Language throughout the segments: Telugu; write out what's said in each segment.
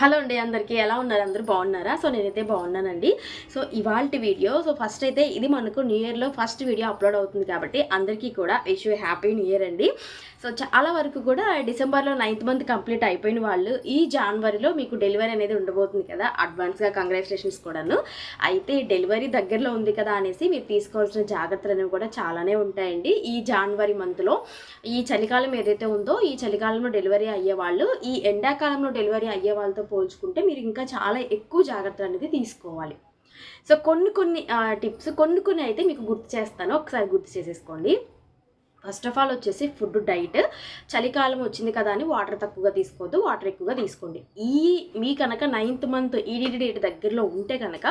హలో అండి అందరికీ ఎలా ఉన్నారు? అందరూ బాగున్నారా? సో నేనైతే బాగున్నానండి. సో ఇవాళ వీడియో సో ఫస్ట్ అయితే ఇది మనకు న్యూ ఇయర్లో ఫస్ట్ వీడియో అప్లోడ్ అవుతుంది కాబట్టి అందరికీ కూడా wish you happy new year అండి. సో చాలా వరకు కూడా డిసెంబర్లో నైన్త్ మంత్ కంప్లీట్ అయిపోయిన వాళ్ళు ఈ జనవరిలో మీకు డెలివరీ అనేది ఉండబోతుంది కదా. అడ్వాన్స్గా కంగ్రాచులేషన్స్ కూడాను. అయితే డెలివరీ దగ్గరలో ఉంది కదా అనేసి మీరు తీసుకోవాల్సిన జాగ్రత్తలు అనేవి కూడా చాలానే ఉంటాయండి. ఈ జనవరి మంత్లో ఈ చలికాలం ఏదైతే ఉందో ఈ చలికాలంలో డెలివరీ అయ్యే వాళ్ళు ఈ ఎండాకాలంలో డెలివరీ అయ్యే వాళ్ళతో పోల్చుకుంటే మీరు ఇంకా చాలా ఎక్కువ జాగ్రత్తలు అనేది తీసుకోవాలి. సో కొన్ని కొన్ని టిప్స్ కొన్ని కొన్ని అయితే మీకు గుర్తు చేస్తాను. ఒకసారి గుర్తు చేసేసుకోండి. ఫస్ట్ ఆఫ్ ఆల్ వచ్చేసి ఫుడ్ డైట్. చలికాలం వచ్చింది కదా అని వాటర్ తక్కువగా తీసుకోవద్దు వాటర్ ఎక్కువగా తీసుకోండి. ఈ మీ కనుక నైన్త్ మంత్ ఈడీడీ డేట్ దగ్గరలో ఉంటే కనుక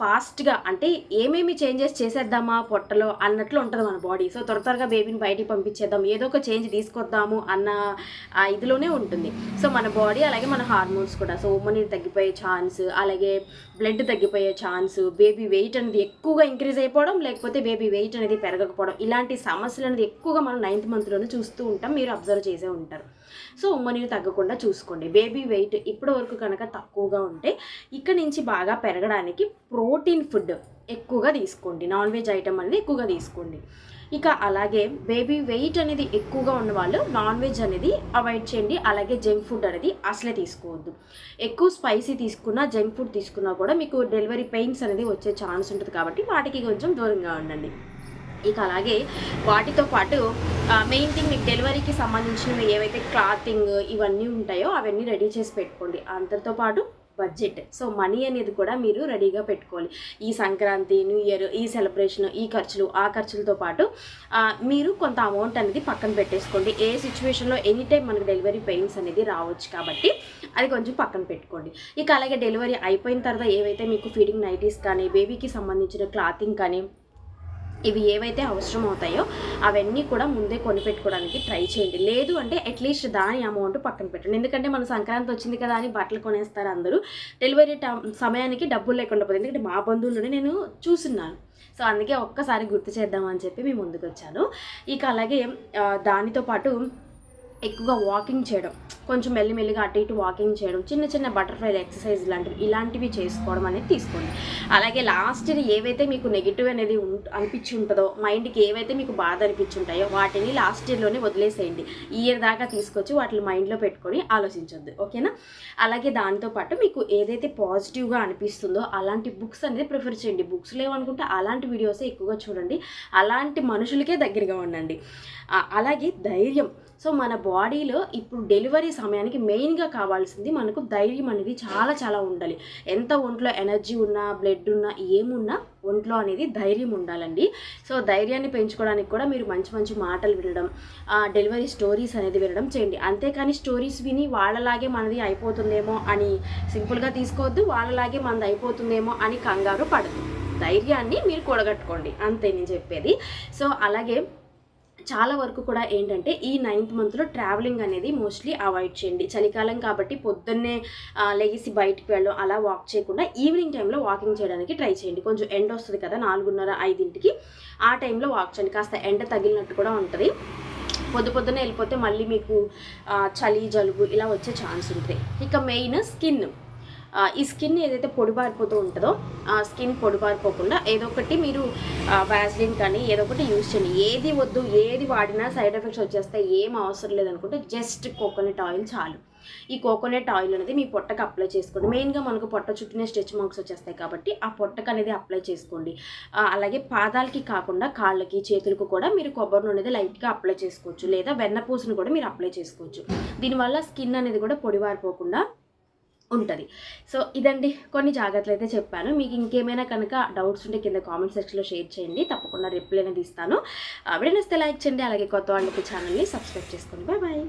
ఫాస్ట్గా అంటే ఏమేమి చేంజెస్ చేసేద్దామా పొట్టలో అన్నట్లు ఉంటుంది మన బాడీ. సో త్వర త్వరగా బేబీని బయటికి పంపించేద్దాం ఏదో ఒక చేంజ్ తీసుకొద్దాము అన్న ఆ ఇదిలోనే ఉంటుంది. సో మన బాడీ అలాగే మన హార్మోన్స్ కూడా. సో ఉమ్మని తగ్గిపోయే ఛాన్స్ అలాగే బ్లడ్ తగ్గిపోయే ఛాన్స్ బేబీ వెయిట్ అనేది ఎక్కువగా ఇంక్రీజ్ అయిపోవడం లేకపోతే బేబీ వెయిట్ అనేది పెరగకపోవడం ఇలాంటి సమస్యలు అనేది ఎక్కువగా మనం నైన్త్ మంత్లోనే చూస్తూ ఉంటాం మీరు అబ్జర్వ్ చేసే ఉంటారు. సో ఉమ్మనీరు తగ్గకుండా చూసుకోండి. బేబీ వెయిట్ ఇప్పటి వరకు కనుక తక్కువగా ఉంటే ఇక్కడ నుంచి బాగా పెరగడానికి ప్రో ప్రోటీన్ ఫుడ్ ఎక్కువగా తీసుకోండి. నాన్ వెజ్ ఐటమ్ అనేది ఎక్కువగా తీసుకోండి. ఇక అలాగే బేబీ వెయిట్ అనేది ఎక్కువగా ఉన్న వాళ్ళు నాన్ వెజ్ అనేది అవాయిడ్ చేయండి. అలాగే జంక్ ఫుడ్ అనేది అసలే తీసుకోవద్దు. ఎక్కువ స్పైసీ తీసుకున్నా జంక్ ఫుడ్ తీసుకున్నా కూడా మీకు డెలివరీ పెయిన్స్ అనేది వచ్చే ఛాన్స్ ఉంటుంది కాబట్టి వాటికి కొంచెం దూరంగా ఉండండి. ఇక అలాగే వాటితో పాటు మెయిన్ థింగ్ మీకు డెలివరీకి సంబంధించినవి ఏవైతే క్లాతింగ్ ఇవన్నీ ఉంటాయో అవన్నీ రెడీ చేసి పెట్టుకోండి. అందరితో పాటు బడ్జెట్. సో మనీ అనేది కూడా మీరు రెడీగా పెట్టుకోవాలి. ఈ సంక్రాంతి న్యూ ఇయర్ ఈ సెలబ్రేషన్ ఈ ఖర్చులు ఆ ఖర్చులతో పాటు మీరు కొంత అమౌంట్ అనేది పక్కన పెట్టేసుకోండి. ఏ సిచ్యువేషన్లో ఎనీ టైం మనకు డెలివరీ పెయిన్స్ అనేది రావచ్చు కాబట్టి అది కొంచెం పక్కన పెట్టుకోండి. ఇక అలాగే డెలివరీ అయిపోయిన తర్వాత ఏవైతే మీకు ఫీడింగ్ నైటీస్ కానీ బేబీకి సంబంధించిన క్లాతింగ్ కానీ ఇవి ఏవైతే అవసరం అవుతాయో అవన్నీ కూడా ముందే కొనిపెట్టుకోవడానికి ట్రై చేయండి. లేదు అంటే అట్లీస్ట్ దాని అమౌంట్ పక్కన పెట్టండి. ఎందుకంటే మన సంక్రాంతి వచ్చింది కదా అని బట్టలు కొనేస్తారు అందరూ. డెలివరీ సమయానికి డబ్బులు లేకుండా పోతుంది. ఎందుకంటే మా బంధువుల్లోనే నేను చూస్తున్నాను సో అందుకే ఒక్కసారి గుర్తు చేద్దామని చెప్పి మేము ముందుకు వచ్చాను. ఇక అలాగే దానితో పాటు ఎక్కువగా వాకింగ్ చేయడం కొంచెం మెల్లిమెల్లిగా అటు ఇటు వాకింగ్ చేయడం చిన్న చిన్న బటర్ఫ్లై ఎక్సర్సైజ్ లాంటివి ఇలాంటివి చేసుకోవడం అనేది తీసుకోండి. అలాగే లాస్ట్ ఏవైతే మీకు నెగిటివ్ అనేది అనిపించి ఉంటుందో మైండ్కి ఏవైతే మీకు బాధ అనిపించి ఉంటాయో వాటిని లాస్ట్ ఇయర్లోనే వదిలేసేయండి. ఇయర్ దాకా తీసుకొచ్చి వాటిని మైండ్లో పెట్టుకొని ఆలోచించొద్దు. ఓకేనా అలాగే దాంతోపాటు మీకు ఏదైతే పాజిటివ్గా అనిపిస్తుందో అలాంటి బుక్స్ అనేది ప్రిఫర్ చేయండి. బుక్స్ లేవనుకుంటే అలాంటి వీడియోసే ఎక్కువగా చూడండి. అలాంటి మనుషులకే దగ్గరగా ఉండండి. అలాగే ధైర్యం. సో మన బాడీలో ఇప్పుడు డెలివరీ సమయానికి మెయిన్గా కావాల్సింది మనకు ధైర్యం అనేది చాలా చాలా ఉండాలి. ఎంత ఒంట్లో ఎనర్జీ ఉన్నా బ్లడ్ ఉన్నా ఏమున్నా ఒంట్లో అనేది ధైర్యం ఉండాలండి. సో ధైర్యాన్ని పెంచుకోవడానికి కూడా మీరు మంచి మంచి మాటలు వినడం డెలివరీ స్టోరీస్ అనేది వినడం చేయండి. అంతేకాని స్టోరీస్ విని వాళ్ళలాగే మనది అయిపోతుందేమో అని సింపుల్గా తీసుకోవద్దు వాళ్ళలాగే మనది అయిపోతుందేమో అని కంగారు పడదు ధైర్యాన్ని మీరు కూడగట్టుకోండి. అంతే నేను చెప్పేది. సో అలాగే చాలా వరకు కూడా ఏంటంటే ఈ నైన్త్ మంత్లో ట్రావెలింగ్ అనేది మోస్ట్లీ అవాయిడ్ చేయండి. చలికాలం కాబట్టి పొద్దున్నే లెగిసి బయటికి వెళ్ళడం అలా వాక్ చేయకుండా ఈవినింగ్ టైంలో వాకింగ్ చేయడానికి ట్రై చేయండి. కొంచెం ఎండ వస్తుంది కదా నాలుగున్నర ఐదింటికి ఆ టైంలో వాక్ చేయండి. కాస్త ఎండ తగిలినట్టు కూడా ఉంటుంది. పొద్దు పొద్దునే వెళ్ళిపోతే మళ్ళీ మీకు చలి జలుబు ఇలా వచ్చే ఛాన్స్ ఉంటుంది. ఇక మెయిన్ స్కిన్ ఈ స్కిన్ ఏదైతే పొడిబారిపోతూ ఉంటుందో ఆ స్కిన్ పొడిబారిపోకుండా ఏదో ఒకటి మీరు వ్యాజ్లిన్ కానీ ఏదో ఒకటి యూజ్ చేయండి. ఏది వద్దు ఏది వాడినా సైడ్ ఎఫెక్ట్స్ వచ్చేస్తే ఏం అవసరం లేదనుకుంటే జస్ట్ కోకోనట్ ఆయిల్ చాలు. ఈ కోకోనట్ ఆయిల్ అనేది మీ పొట్టకు అప్లై చేసుకోండి. మెయిన్గా మనకు పొట్ట చుట్టూనే స్ట్రెచ్ మార్క్స్ వచ్చేస్తాయి కాబట్టి ఆ పొట్టకు అనేది అప్లై చేసుకోండి. అలాగే పాదాలకి కాకుండా కాళ్ళకి చేతులకు కూడా మీరు కొబ్బరి నూనె అనేది లైట్గా అప్లై చేసుకోవచ్చు. లేదా వెన్నపూసను కూడా మీరు అప్లై చేసుకోవచ్చు. దీనివల్ల స్కిన్ అనేది కూడా పొడివారిపోకుండా ఉంటుంది. సో ఇదండి. కొన్ని జాగ్రత్తలు అయితే చెప్పాను. మీకు ఇంకేమైనా కనుక డౌట్స్ ఉంటే కింద కామెంట్ సెక్షన్లో షేర్ చేయండి. తప్పకుండా రిప్లై అనేది ఇస్తాను. వీడియో నస్తే లైక్ చేయండి. అలాగే కొత్త వాళ్ళకి ఛానల్ని సబ్స్క్రైబ్ చేసుకోండి. Bye bye.